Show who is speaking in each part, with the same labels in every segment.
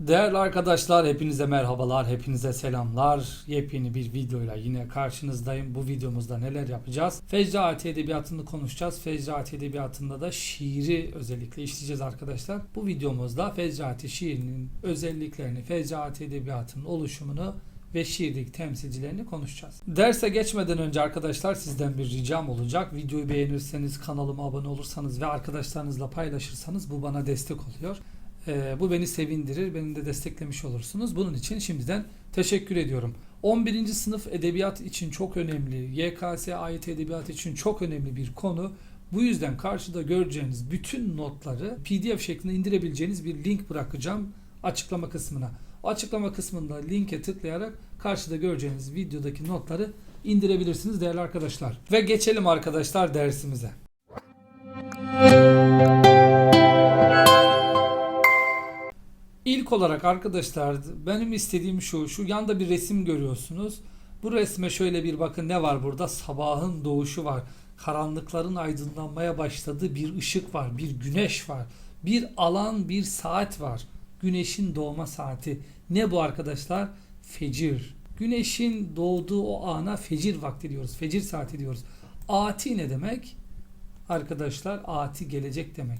Speaker 1: Değerli arkadaşlar hepinize merhabalar, hepinize selamlar. Yepyeni bir videoyla yine karşınızdayım. Bu videomuzda neler yapacağız? Fecraati Edebiyatı'nı konuşacağız. Fecraati Edebiyatı'nda da şiiri özellikle işleyeceğiz arkadaşlar. Bu videomuzda Fecraati şiirinin özelliklerini, Fecraati Edebiyatı'nın oluşumunu ve şiirdeki temsilcilerini konuşacağız. Derse geçmeden önce arkadaşlar sizden bir ricam olacak. Videoyu beğenirseniz, kanalıma abone olursanız ve arkadaşlarınızla paylaşırsanız bu bana destek oluyor. Ee, bu beni sevindirir, beni de desteklemiş olursunuz. Bunun için şimdiden teşekkür ediyorum. 11. sınıf edebiyat için çok önemli, YKS ait edebiyat için çok önemli bir konu. Bu yüzden karşıda göreceğiniz bütün notları PDF şeklinde indirebileceğiniz bir link bırakacağım açıklama kısmına. O açıklama kısmında linke tıklayarak karşıda göreceğiniz videodaki notları indirebilirsiniz değerli arkadaşlar. Ve geçelim arkadaşlar dersimize. İlk olarak arkadaşlar benim istediğim şu. Şu yanda bir resim görüyorsunuz. Bu resme şöyle bir bakın ne var burada? Sabahın doğuşu var. Karanlıkların aydınlanmaya başladığı bir ışık var. Bir güneş var. Bir alan, bir saat var. Güneşin doğma saati. Ne bu arkadaşlar? Fecir. Güneşin doğduğu o ana fecir vakti diyoruz. Fecir saati diyoruz. Ati ne demek? Arkadaşlar ati gelecek demek.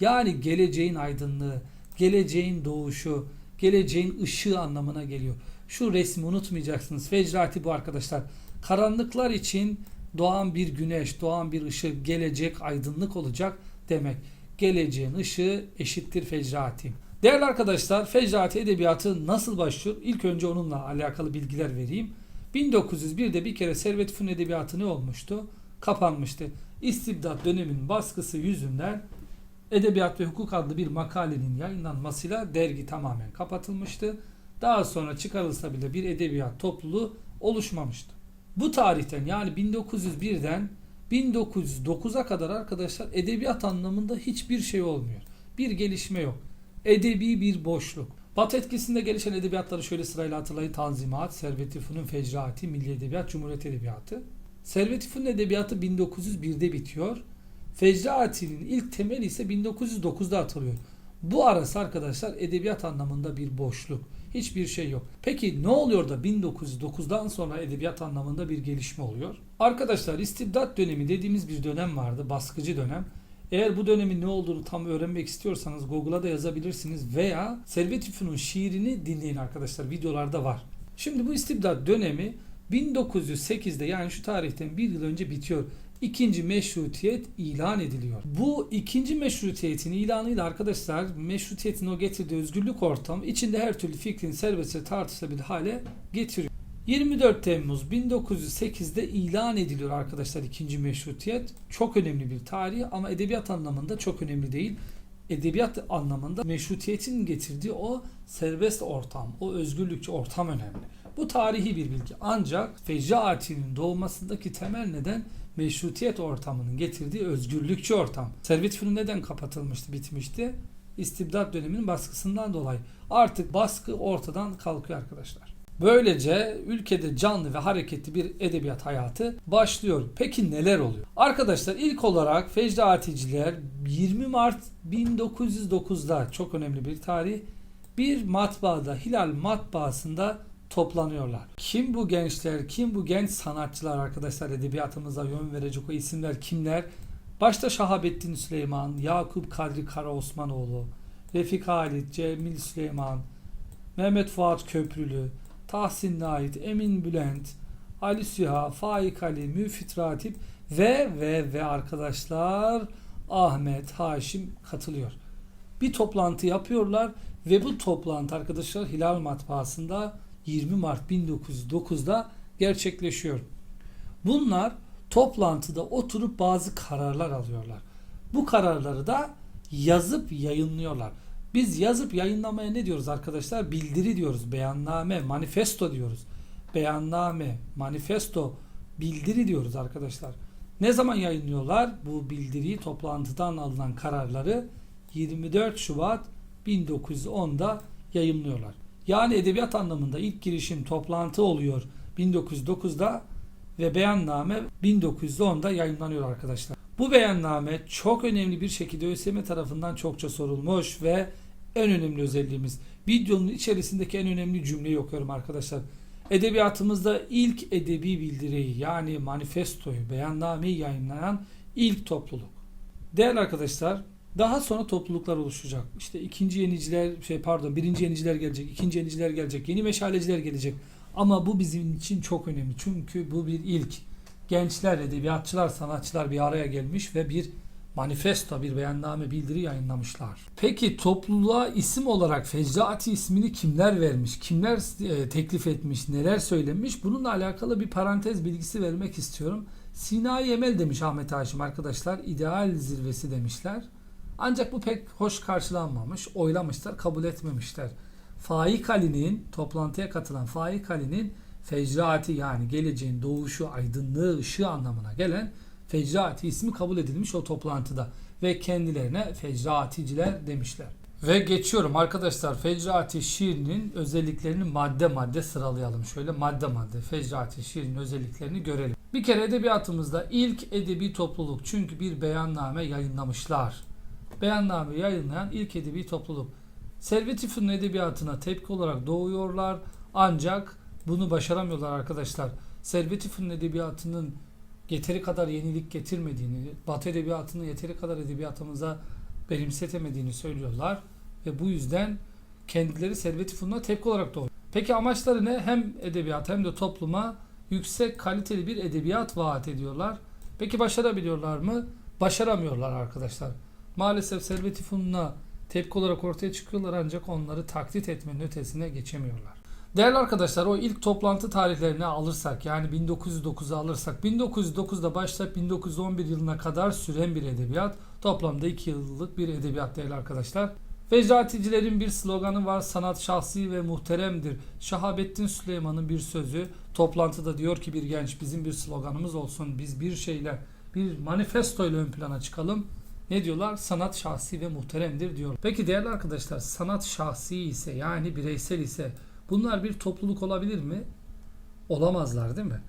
Speaker 1: Yani geleceğin aydınlığı, geleceğin doğuşu, geleceğin ışığı anlamına geliyor. Şu resmi unutmayacaksınız. Fecrati bu arkadaşlar. Karanlıklar için doğan bir güneş, doğan bir ışık, gelecek aydınlık olacak demek. Geleceğin ışığı eşittir fecrati. Değerli arkadaşlar, fecrati edebiyatı nasıl başlıyor? İlk önce onunla alakalı bilgiler vereyim. 1901'de bir kere Servet Fünun Edebiyatı ne olmuştu? Kapanmıştı. İstibdat döneminin baskısı yüzünden Edebiyat ve Hukuk adlı bir makalenin yayınlanmasıyla dergi tamamen kapatılmıştı. Daha sonra çıkarılsa bile bir edebiyat topluluğu oluşmamıştı. Bu tarihten yani 1901'den 1909'a kadar arkadaşlar edebiyat anlamında hiçbir şey olmuyor. Bir gelişme yok. Edebi bir boşluk. Batı etkisinde gelişen edebiyatları şöyle sırayla hatırlayın. Tanzimat, Servet-i Fünun Fecraati, Milli Edebiyat, Cumhuriyet Edebiyatı. Servet-i Fünun Edebiyatı 1901'de bitiyor. Fecraati'nin ilk temeli ise 1909'da atılıyor. Bu arası arkadaşlar edebiyat anlamında bir boşluk. Hiçbir şey yok. Peki ne oluyor da 1909'dan sonra edebiyat anlamında bir gelişme oluyor? Arkadaşlar istibdat dönemi dediğimiz bir dönem vardı. Baskıcı dönem. Eğer bu dönemin ne olduğunu tam öğrenmek istiyorsanız Google'a da yazabilirsiniz veya Servet İfün'ün şiirini dinleyin arkadaşlar. Videolarda var. Şimdi bu istibdat dönemi 1908'de yani şu tarihten bir yıl önce bitiyor. İkinci meşrutiyet ilan ediliyor. Bu ikinci meşrutiyetin ilanıyla arkadaşlar meşrutiyetin o getirdiği özgürlük ortamı içinde her türlü fikrin serbestçe tartışılabilir hale getiriyor. 24 Temmuz 1908'de ilan ediliyor arkadaşlar ikinci meşrutiyet. Çok önemli bir tarih ama edebiyat anlamında çok önemli değil. Edebiyat anlamında meşrutiyetin getirdiği o serbest ortam, o özgürlükçü ortam önemli. Bu tarihi bir bilgi. Ancak Fecraati'nin doğmasındaki temel neden meşrutiyet ortamının getirdiği özgürlükçü ortam. Servet Fünun neden kapatılmıştı, bitmişti? İstibdat döneminin baskısından dolayı. Artık baskı ortadan kalkıyor arkadaşlar. Böylece ülkede canlı ve hareketli bir edebiyat hayatı başlıyor. Peki neler oluyor? Arkadaşlar ilk olarak Fecraaticiler 20 Mart 1909'da çok önemli bir tarih bir matbaada Hilal matbaasında toplanıyorlar. Kim bu gençler, kim bu genç sanatçılar arkadaşlar edebiyatımıza yön verecek o isimler kimler? Başta Şahabettin Süleyman, Yakup Kadri Karaosmanoğlu, Refik Halit, Cemil Süleyman, Mehmet Fuat Köprülü, Tahsin Nait, Emin Bülent, Ali Süha, Faik Ali, Müfit Ratip ve ve ve arkadaşlar Ahmet Haşim katılıyor. Bir toplantı yapıyorlar ve bu toplantı arkadaşlar Hilal Matbaası'nda 20 Mart 1909'da gerçekleşiyor. Bunlar toplantıda oturup bazı kararlar alıyorlar. Bu kararları da yazıp yayınlıyorlar. Biz yazıp yayınlamaya ne diyoruz arkadaşlar? Bildiri diyoruz, beyanname, manifesto diyoruz. Beyanname, manifesto, bildiri diyoruz arkadaşlar. Ne zaman yayınlıyorlar? Bu bildiriyi toplantıdan alınan kararları 24 Şubat 1910'da yayınlıyorlar. Yani edebiyat anlamında ilk girişim toplantı oluyor 1909'da ve beyanname 1910'da yayınlanıyor arkadaşlar. Bu beyanname çok önemli bir şekilde ÖSYM tarafından çokça sorulmuş ve en önemli özelliğimiz Videonun içerisindeki en önemli cümleyi okuyorum arkadaşlar. Edebiyatımızda ilk edebi bildiriyi yani manifestoyu, beyannameyi yayınlayan ilk topluluk. Değerli arkadaşlar, daha sonra topluluklar oluşacak. İşte ikinci yeniciler, şey pardon, birinci yeniciler gelecek, ikinci yeniciler gelecek, yeni meşaleciler gelecek. Ama bu bizim için çok önemli. Çünkü bu bir ilk. Gençler, edebiyatçılar, sanatçılar bir araya gelmiş ve bir manifesto, bir beyanname, bildiri yayınlamışlar. Peki topluluğa isim olarak Fecraati ismini kimler vermiş, kimler e, teklif etmiş, neler söylemiş? Bununla alakalı bir parantez bilgisi vermek istiyorum. Sinai Emel demiş Ahmet Haşim arkadaşlar. ideal zirvesi demişler. Ancak bu pek hoş karşılanmamış. Oylamışlar, kabul etmemişler. Faik Ali'nin, toplantıya katılan Faik Ali'nin fecraati yani geleceğin doğuşu, aydınlığı, ışığı anlamına gelen fecraati ismi kabul edilmiş o toplantıda. Ve kendilerine fecraaticiler demişler. Ve geçiyorum arkadaşlar Fecraati şiirinin özelliklerini madde madde sıralayalım. Şöyle madde madde Fecraati şiirinin özelliklerini görelim. Bir kere edebiyatımızda ilk edebi topluluk çünkü bir beyanname yayınlamışlar. Beyanname yayınlayan ilk edebi topluluk. Servet-i edebiyatına tepki olarak doğuyorlar ancak bunu başaramıyorlar arkadaşlar. Servet-i edebiyatının yeteri kadar yenilik getirmediğini, Batı edebiyatını yeteri kadar edebiyatımıza benimsetemediğini söylüyorlar ve bu yüzden kendileri Servet-i tepki olarak doğuyor. Peki amaçları ne? Hem edebiyat hem de topluma yüksek kaliteli bir edebiyat vaat ediyorlar. Peki başarabiliyorlar mı? Başaramıyorlar arkadaşlar. Maalesef Servet-i Fünun'a tepki olarak ortaya çıkıyorlar ancak onları taklit etmenin ötesine geçemiyorlar. Değerli arkadaşlar o ilk toplantı tarihlerini alırsak yani 1909'u alırsak 1909'da başlayıp 1911 yılına kadar süren bir edebiyat toplamda 2 yıllık bir edebiyat değerli arkadaşlar. Fecraticilerin bir sloganı var sanat şahsi ve muhteremdir. Şahabettin Süleyman'ın bir sözü toplantıda diyor ki bir genç bizim bir sloganımız olsun biz bir şeyle bir manifesto ile ön plana çıkalım. Ne diyorlar? Sanat şahsi ve muhteremdir diyor. Peki değerli arkadaşlar sanat şahsi ise yani bireysel ise Bunlar bir topluluk olabilir mi? Olamazlar değil mi?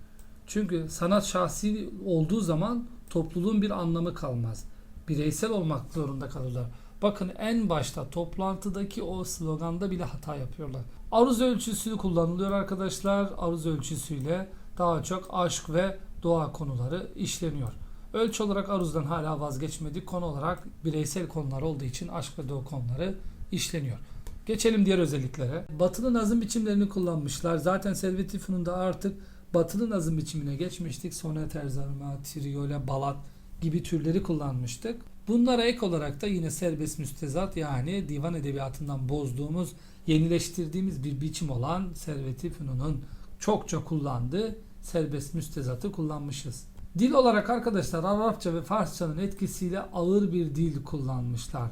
Speaker 1: Çünkü sanat şahsi olduğu zaman topluluğun bir anlamı kalmaz. Bireysel olmak zorunda kalırlar. Bakın en başta toplantıdaki o sloganda bile hata yapıyorlar. Aruz ölçüsü kullanılıyor arkadaşlar. Aruz ölçüsüyle daha çok aşk ve doğa konuları işleniyor. Ölçü olarak aruzdan hala vazgeçmedik. Konu olarak bireysel konular olduğu için aşk ve doğa konuları işleniyor. Geçelim diğer özelliklere. Batılı nazım biçimlerini kullanmışlar. Zaten Servet-i Fünun'da artık batılı nazım biçimine geçmiştik. Sonet, erzarma, triyole, balat gibi türleri kullanmıştık. Bunlara ek olarak da yine serbest müstezat yani divan edebiyatından bozduğumuz, yenileştirdiğimiz bir biçim olan Servet-i Fünun'un çokça kullandığı serbest müstezatı kullanmışız. Dil olarak arkadaşlar Arapça ve Farsçanın etkisiyle ağır bir dil kullanmışlar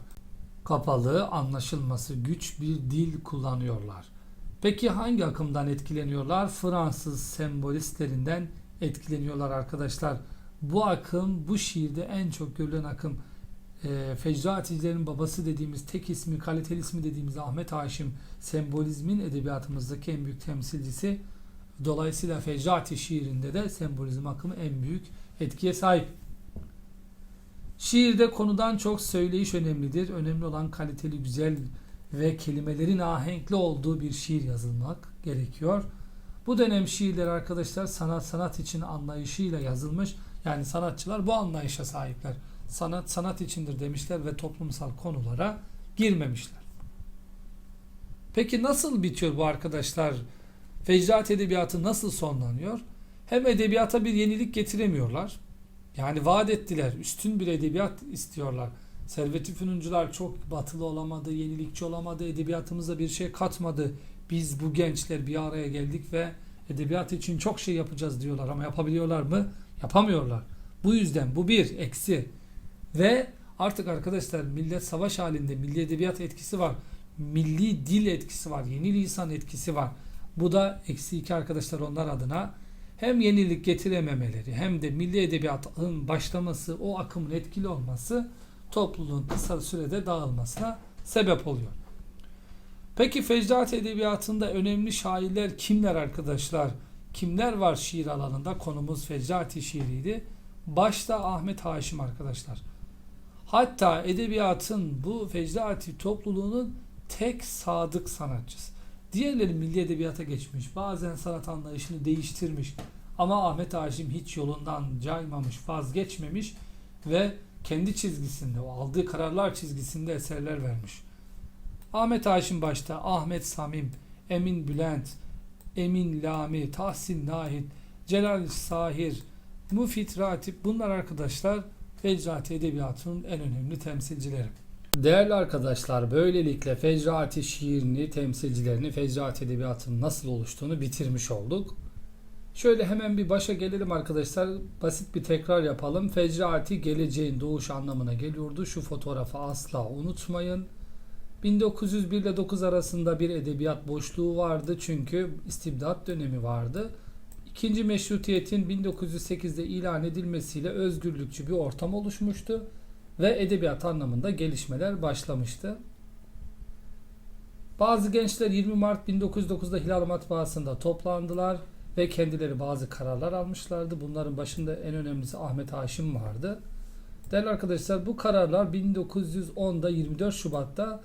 Speaker 1: kapalı, anlaşılması güç bir dil kullanıyorlar. Peki hangi akımdan etkileniyorlar? Fransız sembolistlerinden etkileniyorlar arkadaşlar. Bu akım bu şiirde en çok görülen akım. E, Fecraticilerin babası dediğimiz tek ismi, kaliteli ismi dediğimiz Ahmet Haşim sembolizmin edebiyatımızdaki en büyük temsilcisi. Dolayısıyla Fecrati şiirinde de sembolizm akımı en büyük etkiye sahip. Şiirde konudan çok söyleyiş önemlidir. Önemli olan kaliteli, güzel ve kelimelerin ahenkli olduğu bir şiir yazılmak gerekiyor. Bu dönem şiirler arkadaşlar sanat sanat için anlayışıyla yazılmış. Yani sanatçılar bu anlayışa sahipler. Sanat sanat içindir demişler ve toplumsal konulara girmemişler. Peki nasıl bitiyor bu arkadaşlar? Fecrat edebiyatı nasıl sonlanıyor? Hem edebiyata bir yenilik getiremiyorlar yani vaat ettiler. Üstün bir edebiyat istiyorlar. Servet-i Fünuncular çok batılı olamadı, yenilikçi olamadı, edebiyatımıza bir şey katmadı. Biz bu gençler bir araya geldik ve edebiyat için çok şey yapacağız diyorlar ama yapabiliyorlar mı? Yapamıyorlar. Bu yüzden bu bir eksi. Ve artık arkadaşlar millet savaş halinde milli edebiyat etkisi var. Milli dil etkisi var. Yeni lisan etkisi var. Bu da eksi iki arkadaşlar onlar adına hem yenilik getirememeleri hem de milli edebiyatın başlaması, o akımın etkili olması topluluğun kısa sürede dağılmasına sebep oluyor. Peki Fecdat Edebiyatı'nda önemli şairler kimler arkadaşlar? Kimler var şiir alanında? Konumuz Fecrati şiiriydi. Başta Ahmet Haşim arkadaşlar. Hatta edebiyatın bu Fecrati topluluğunun tek sadık sanatçısı. Diğerleri milli edebiyata geçmiş. Bazen sanat anlayışını değiştirmiş. Ama Ahmet Haşim hiç yolundan caymamış, vazgeçmemiş ve kendi çizgisinde, o aldığı kararlar çizgisinde eserler vermiş. Ahmet Haşim başta, Ahmet Samim, Emin Bülent, Emin Lami, Tahsin Nahit, Celal Sahir, Mufit Ratip bunlar arkadaşlar Fecrati Edebiyatı'nın en önemli temsilcileri. Değerli arkadaşlar böylelikle Fecrati şiirini, temsilcilerini, Fecrati Edebiyatı'nın nasıl oluştuğunu bitirmiş olduk. Şöyle hemen bir başa gelelim arkadaşlar. Basit bir tekrar yapalım. Fecrati geleceğin doğuş anlamına geliyordu. Şu fotoğrafı asla unutmayın. 1901 ile 9 arasında bir edebiyat boşluğu vardı çünkü istibdat dönemi vardı. İkinci meşrutiyetin 1908'de ilan edilmesiyle özgürlükçü bir ortam oluşmuştu ve edebiyat anlamında gelişmeler başlamıştı. Bazı gençler 20 Mart 1909'da Hilal Matbaası'nda toplandılar ve kendileri bazı kararlar almışlardı. Bunların başında en önemlisi Ahmet Haşim vardı. Değerli arkadaşlar bu kararlar 1910'da 24 Şubat'ta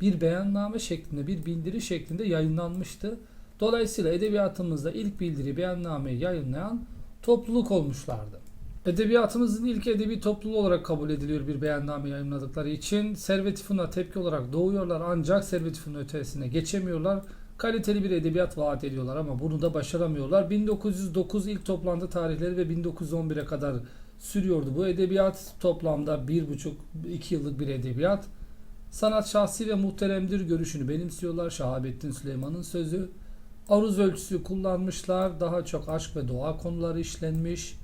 Speaker 1: bir beyanname şeklinde, bir bildiri şeklinde yayınlanmıştı. Dolayısıyla edebiyatımızda ilk bildiri beyannameyi yayınlayan topluluk olmuşlardı. Edebiyatımızın ilk edebi topluluğu olarak kabul ediliyor bir beyanname yayınladıkları için. Servet-i Fünun'a tepki olarak doğuyorlar ancak Servet-i Fünun ötesine geçemiyorlar. Kaliteli bir edebiyat vaat ediyorlar ama bunu da başaramıyorlar. 1909 ilk toplantı tarihleri ve 1911'e kadar sürüyordu bu edebiyat. Toplamda 1,5-2 yıllık bir edebiyat. Sanat şahsi ve muhteremdir görüşünü benimsiyorlar. Şahabettin Süleyman'ın sözü. Aruz ölçüsü kullanmışlar. Daha çok aşk ve doğa konuları işlenmiş.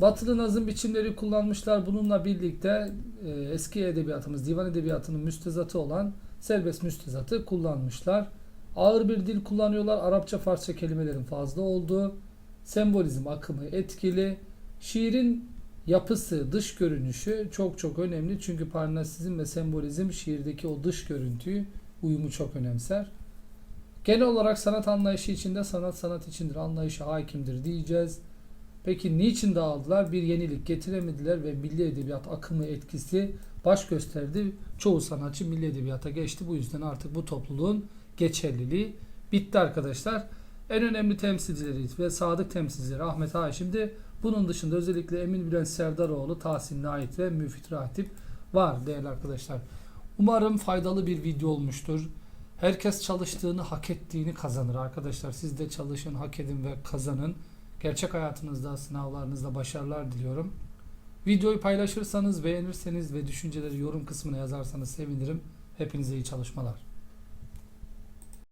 Speaker 1: Batılı nazım biçimleri kullanmışlar. Bununla birlikte e, eski edebiyatımız, divan edebiyatının müstezatı olan serbest müstezatı kullanmışlar. Ağır bir dil kullanıyorlar. Arapça, Farsça kelimelerin fazla olduğu. Sembolizm akımı etkili. Şiirin yapısı, dış görünüşü çok çok önemli. Çünkü parnasizm ve sembolizm şiirdeki o dış görüntüyü, uyumu çok önemser. Genel olarak sanat anlayışı içinde sanat sanat içindir, anlayışı hakimdir diyeceğiz. Peki niçin dağıldılar? Bir yenilik getiremediler ve milli edebiyat akımı etkisi baş gösterdi. Çoğu sanatçı milli edebiyata geçti. Bu yüzden artık bu topluluğun geçerliliği bitti arkadaşlar. En önemli temsilcileri ve sadık temsilcileri Ahmet Haşim'di. Bunun dışında özellikle Emin Bülent Serdaroğlu, Tahsin Nait ve Müfit Ratip var değerli arkadaşlar. Umarım faydalı bir video olmuştur. Herkes çalıştığını, hak ettiğini kazanır arkadaşlar. Siz de çalışın, hak edin ve kazanın. Gerçek hayatınızda, sınavlarınızda başarılar diliyorum. Videoyu paylaşırsanız, beğenirseniz ve düşünceleri yorum kısmına yazarsanız sevinirim. Hepinize iyi çalışmalar.